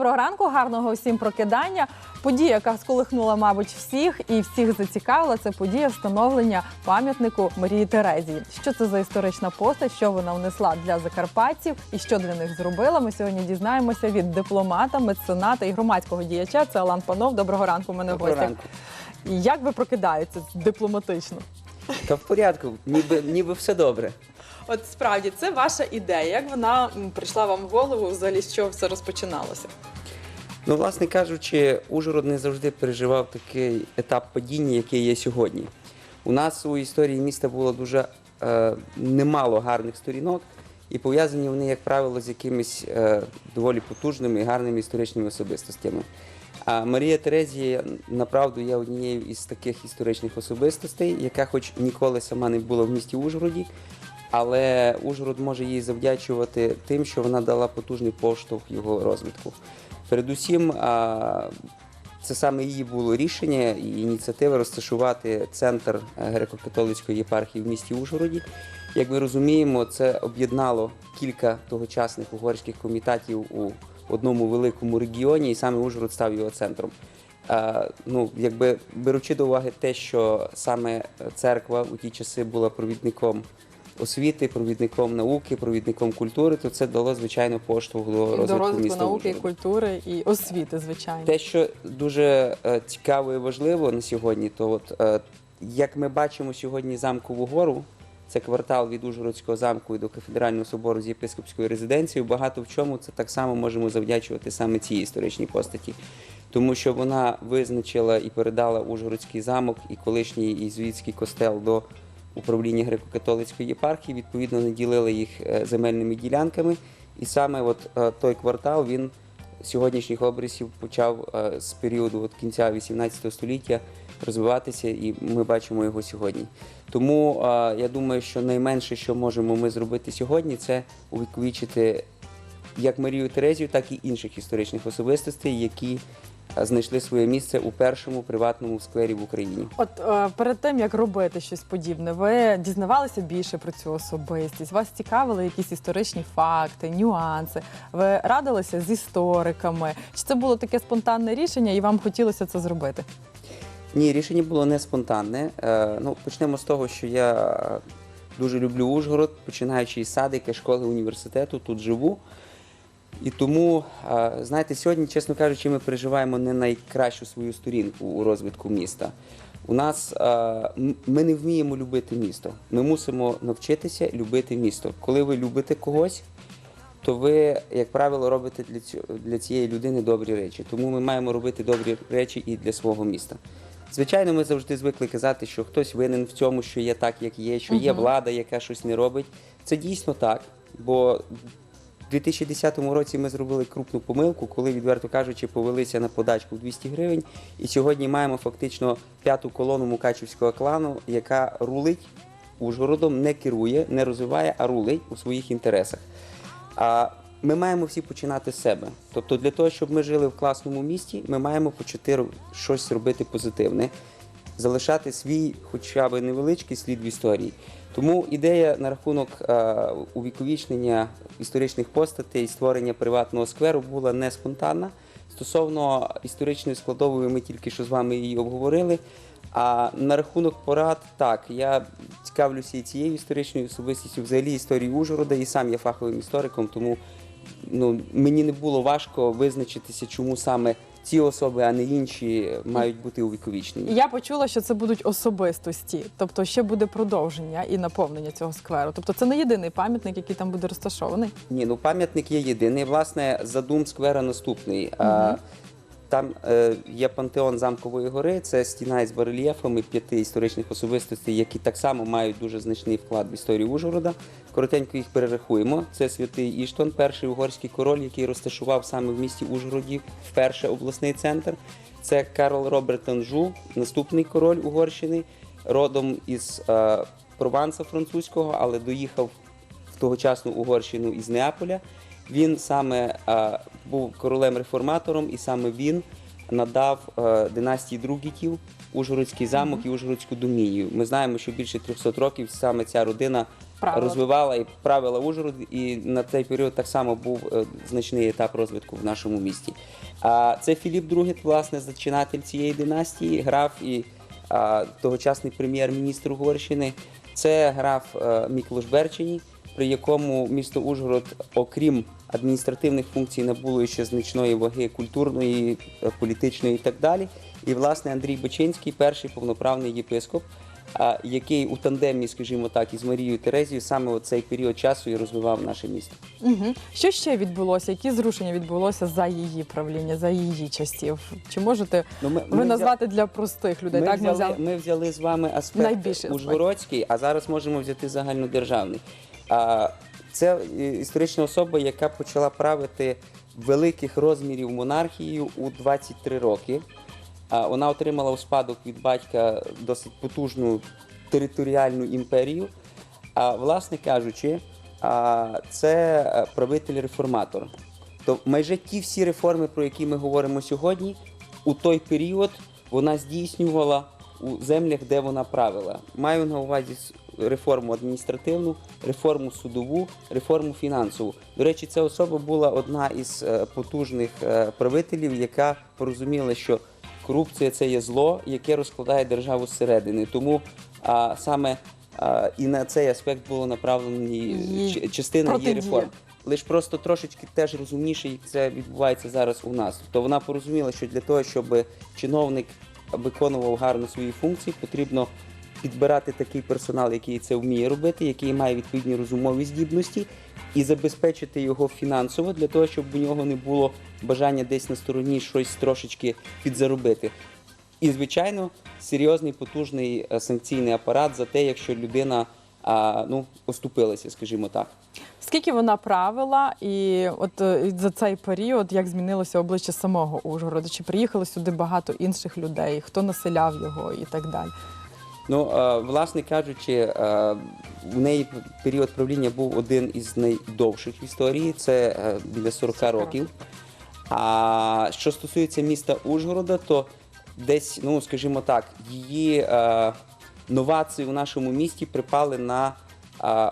Доброго ранку, гарного всім прокидання. Подія, яка сколихнула, мабуть, всіх і всіх зацікавила, це подія встановлення пам'ятнику Марії Терезії. Що це за історична постать, що вона внесла для закарпатців і що для них зробила. Ми сьогодні дізнаємося від дипломата, мецената і громадського діяча. Це Алан Панов. Доброго ранку. Мене Доброго гостях. ранку. Як ви прокидаєтеся дипломатично? Та в порядку, ніби, ніби все добре. От справді це ваша ідея. Як вона прийшла вам в голову? Взагалі, з чого все розпочиналося? Ну, власне кажучи, Ужгород не завжди переживав такий етап падіння, який є сьогодні. У нас у історії міста було дуже е, немало гарних сторінок, і пов'язані вони, як правило, з якимись е, доволі потужними і гарними історичними особистостями. А Марія Терезія направду є однією із таких історичних особистостей, яка, хоч ніколи сама не була в місті Ужгороді, але Ужгород може їй завдячувати тим, що вона дала потужний поштовх його розвитку. Передусім, це саме її було рішення і ініціатива розташувати центр е, греко-католицької єпархії в місті Ужгороді. Як ми розуміємо, це об'єднало кілька тогочасних угорських комітетів у одному великому регіоні, і саме Ужгород став його центром. Ну, якби беручи до уваги те, що саме церква у ті часи була провідником освіти, провідником науки, провідником культури, то це дало звичайно поштовх до розвитку, До розвитку міста науки, Ужгорода. культури і освіти, звичайно. Те, що дуже е, цікаво і важливо на сьогодні, то от е, як ми бачимо сьогодні замкову гору, це квартал від Ужгородського замку і до кафедрального собору з єпископською резиденцією. Багато в чому це так само можемо завдячувати саме цій історичній постаті, тому що вона визначила і передала Ужгородський замок і колишній ізуїтський костел до управління греко-католицької єпархії. Відповідно, наділили їх е, земельними ділянками. І саме от е, той квартал він сьогоднішніх обрисів почав е, з періоду от кінця 18 століття розвиватися, і ми бачимо його сьогодні. Тому я думаю, що найменше, що можемо ми зробити сьогодні, це увіковічити як Марію Терезію, так і інших історичних особистостей, які знайшли своє місце у першому приватному сквері в Україні. От е, перед тим як робити щось подібне, ви дізнавалися більше про цю особистість? Вас цікавили якісь історичні факти, нюанси? Ви радилися з істориками? Чи це було таке спонтанне рішення, і вам хотілося це зробити? Ні, рішення було не спонтанне. Е, ну, почнемо з того, що я дуже люблю Ужгород, починаючи із садика, школи, університету, тут живу. І тому, знаєте, сьогодні, чесно кажучи, ми переживаємо не найкращу свою сторінку у розвитку міста. У нас ми не вміємо любити місто. Ми мусимо навчитися любити місто. Коли ви любите когось, то ви, як правило, робите для цієї людини добрі речі. Тому ми маємо робити добрі речі і для свого міста. Звичайно, ми завжди звикли казати, що хтось винен в цьому, що є так, як є, що є влада, яка щось не робить. Це дійсно так. Бо в 2010 році ми зробили крупну помилку, коли, відверто кажучи, повелися на подачку в 200 гривень. І сьогодні маємо фактично п'яту колону Мукачівського клану, яка рулить Ужгородом, не керує, не розвиває, а рулить у своїх інтересах. А ми маємо всі починати з себе. Тобто, для того, щоб ми жили в класному місті, ми маємо почати щось робити позитивне, залишати свій, хоча б невеличкий слід в історії. Тому ідея на рахунок е, увіковічнення історичних постатей, створення приватного скверу була не спонтанна. Стосовно історичної складової, ми тільки що з вами її обговорили. А на рахунок порад, так, я цікавлюся і цією історичною особистістю, взагалі історією Ужгорода, і сам є фаховим істориком, тому ну, мені не було важко визначитися, чому саме ці особи, а не інші, мають бути увіковічені. Я почула, що це будуть особистості, тобто ще буде продовження і наповнення цього скверу. Тобто це не єдиний пам'ятник, який там буде розташований. Ні, ну пам'ятник є єдиний. Власне, задум сквера наступний. А, там е, є пантеон замкової гори, це стіна із барельєфами п'яти історичних особистостей, які так само мають дуже значний вклад в історію Ужгорода. Коротенько їх перерахуємо. Це святий Іштон, перший угорський король, який розташував саме в місті Ужгороді вперше обласний центр. Це Карл Роберт Анжу, наступний король Угорщини, родом із е, Прованса французького, але доїхав в тогочасну Угорщину із Неаполя. Він саме е, був королем-реформатором, і саме він надав е, династії Другітів Ужгородський замок і Ужгородську домінію. Ми знаємо, що більше 300 років саме ця родина Правила. розвивала і правила Ужгород, і на цей період так само був е, значний етап розвитку в нашому місті. А це Філіп II, власне, зачинатель цієї династії, граф і а, тогочасний прем'єр-міністр Угорщини. Це граф е, Міклош Берчині, при якому місто Ужгород, окрім адміністративних функцій, набуло ще значної ваги культурної, е, політичної і так далі. І власне Андрій Бочинський, перший повноправний єпископ, який у тандемі, скажімо так, із Марією Терезією саме у цей період часу і розвивав наше місто. Угу. Що ще відбулося? Які зрушення відбулося за її правління, за її часів? Чи можете Ну, ми- ви ми назвати для простих людей? Ми, так взяли, ми взяли. з вами аспект Найбільший аспект. А зараз можемо взяти загальнодержавний. Це історична особа, яка почала правити великих розмірів монархію у 23 роки. Вона отримала у спадок від батька досить потужну територіальну імперію. А, власне кажучи, це е, правитель-реформатор. То майже ті всі реформи, про які ми говоримо сьогодні, у той період вона здійснювала у землях, де вона правила. Маю на увазі реформу адміністративну, реформу судову, реформу фінансову. До речі, ця особа була одна із е, потужних е, правителів, яка порозуміла, що корупція це є зло, яке розкладає державу зсередини. Тому а, саме а, і на цей аспект було направлені частина її реформ. Лише просто трошечки теж розумніше, як це відбувається зараз у нас. Тобто вона порозуміла, що для того, щоб чиновник виконував гарно свої функції, потрібно підбирати такий персонал, який це вміє робити, який має відповідні розумові здібності, і забезпечити його фінансово для того, щоб у нього не було бажання десь на стороні щось трошечки підзаробити. І, звичайно, серйозний потужний е, санкційний апарат за те, якщо людина ну, оступилася, скажімо так. Скільки вона правила, і от е, за цей період як змінилося обличчя самого Ужгорода? Чи приїхало сюди багато інших людей? Хто населяв його і так далі? Ну, е, власне кажучи, е, у неї період правління був один із найдовших в історії, це е, біля 40 років. А що стосується міста Ужгорода, то десь, ну скажімо так, її новації у нашому місті припали на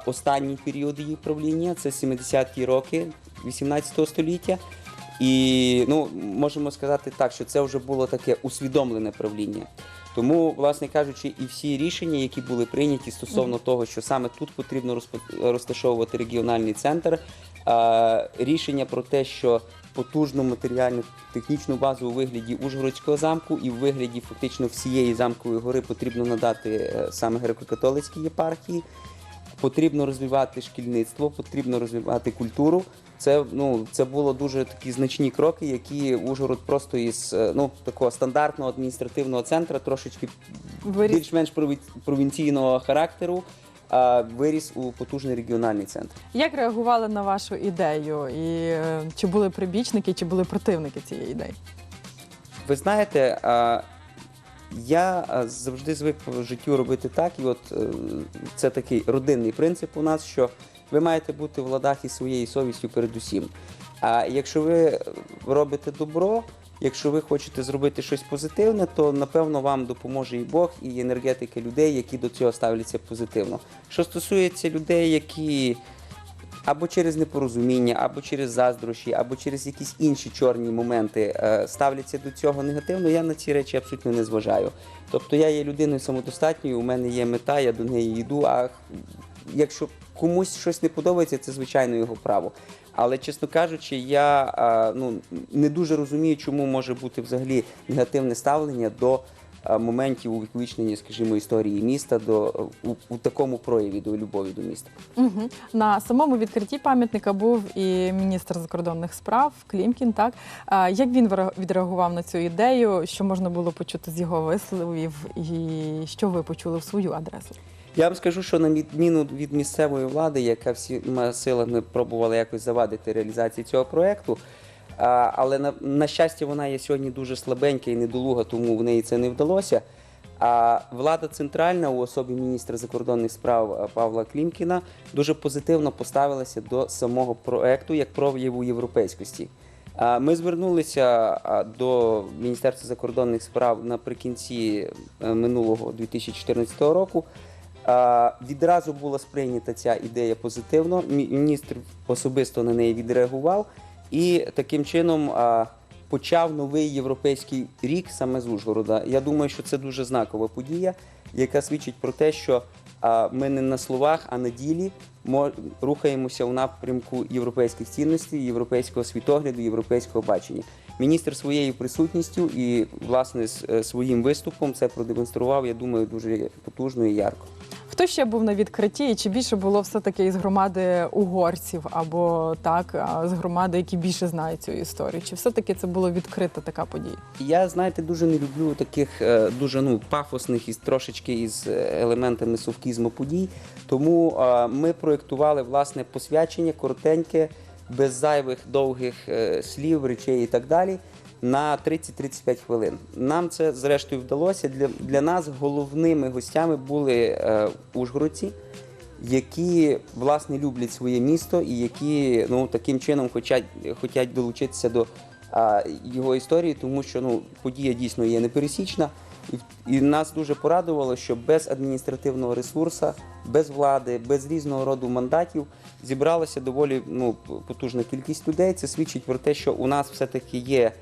останній період її правління, це 70-ті роки 18 століття. І ну, можемо сказати так, що це вже було таке усвідомлене правління. Тому, власне кажучи, і всі рішення, які були прийняті стосовно того, що саме тут потрібно розташовувати регіональний центр, е, рішення про те, що потужну матеріальну технічну базу у вигляді Ужгородського замку і в вигляді фактично всієї замкової гори потрібно надати е, саме греко-католицькій єпархії. Потрібно розвивати шкільництво, потрібно розвивати культуру. Це ну це було дуже такі значні кроки, які Ужгород просто із е, ну такого стандартного адміністративного центру, трошечки більш-менш провінційного характеру, а, виріс у потужний регіональний центр. Як реагували на вашу ідею? І е, чи були прибічники, чи були противники цієї ідеї? Ви знаєте, я завжди звик по життю робити так, і от е, це такий родинний принцип у нас, що ви маєте бути в ладах із своєю совістю передусім. А якщо ви робите добро, якщо ви хочете зробити щось позитивне, то напевно вам допоможе і Бог, і енергетика людей, які до цього ставляться позитивно. Що стосується людей, які або через непорозуміння, або через заздрощі, або через якісь інші чорні моменти е, ставляться до цього негативно, я на ці речі абсолютно не зважаю. Тобто я є людиною самодостатньою, у мене є мета, я до неї йду. А якщо комусь щось не подобається, це звичайно його право. Але чесно кажучи, я е, ну, не дуже розумію, чому може бути взагалі негативне ставлення до моментів увіковічнення, скажімо, історії міста, до у, у такому прояві до любові до міста. Угу. На самому відкритті пам'ятника був і міністр закордонних справ Клімкін. Так а, як він відреагував на цю ідею? Що можна було почути з його висловів, і що ви почули в свою адресу? Я вам скажу, що на відміну від місцевої влади, яка всіма силами пробувала якось завадити реалізації цього проекту. Але на, на щастя, вона є сьогодні дуже слабенька і недолуга, тому в неї це не вдалося. А влада центральна у особі міністра закордонних справ Павла Клімкіна дуже позитивно поставилася до самого проекту як прояву європейськості. Ми звернулися до Міністерства закордонних справ наприкінці е, минулого 2014 року Е, Відразу була сприйнята ця ідея позитивно. Міністр особисто на неї відреагував і таким чином почав новий європейський рік саме з Ужгорода. Я думаю, що це дуже знакова подія, яка свідчить про те, що ми не на словах, а на ділі мо- рухаємося у напрямку європейських цінностей, європейського світогляду, європейського бачення. Міністр своєю присутністю і власне е, своїм виступом це продемонстрував, я думаю, дуже потужно і ярко. Хто ще був на відкритті, і чи більше було все-таки із громади угорців або так, з громади, які більше знають цю історію? Чи все-таки це було відкрита така подія? Я, знаєте, дуже не люблю таких е, дуже ну, пафосних і трошечки із е, елементами совкізму подій. Тому е, ми проєктували власне посвячення коротеньке, без зайвих довгих слів, речей і так далі. На 30-35 хвилин. Нам це зрештою вдалося. Для, для нас головними гостями були е, ужгородці, які власне люблять своє місто і які ну таким чином хочуть, хочуть долучитися до а, його історії, тому що ну подія дійсно є непересічна. І, нас дуже порадувало, що без адміністративного ресурсу, без влади, без різного роду мандатів зібралася доволі ну, потужна кількість людей. Це свідчить про те, що у нас все-таки є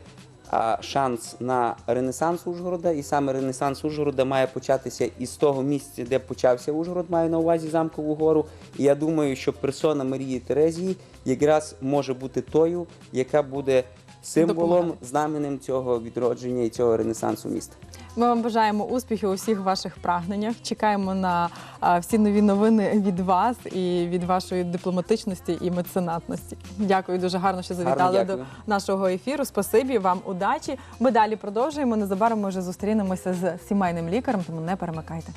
шанс на ренесанс Ужгорода, і саме ренесанс Ужгорода має початися із того місця, де почався Ужгород, маю на увазі замкову гору. І я думаю, що персона Марії Терезії якраз може бути тою, яка буде символом, Допомагати. знаменем цього відродження і цього ренесансу міста. Ми вам бажаємо успіхів у всіх ваших прагненнях. Чекаємо на а, всі нові новини від вас і від вашої дипломатичності і меценатності. Дякую дуже гарно, що завітали до нашого ефіру. Спасибі вам удачі. Ми далі продовжуємо. Незабаром ми вже зустрінемося з сімейним лікарем, тому не перемикайте.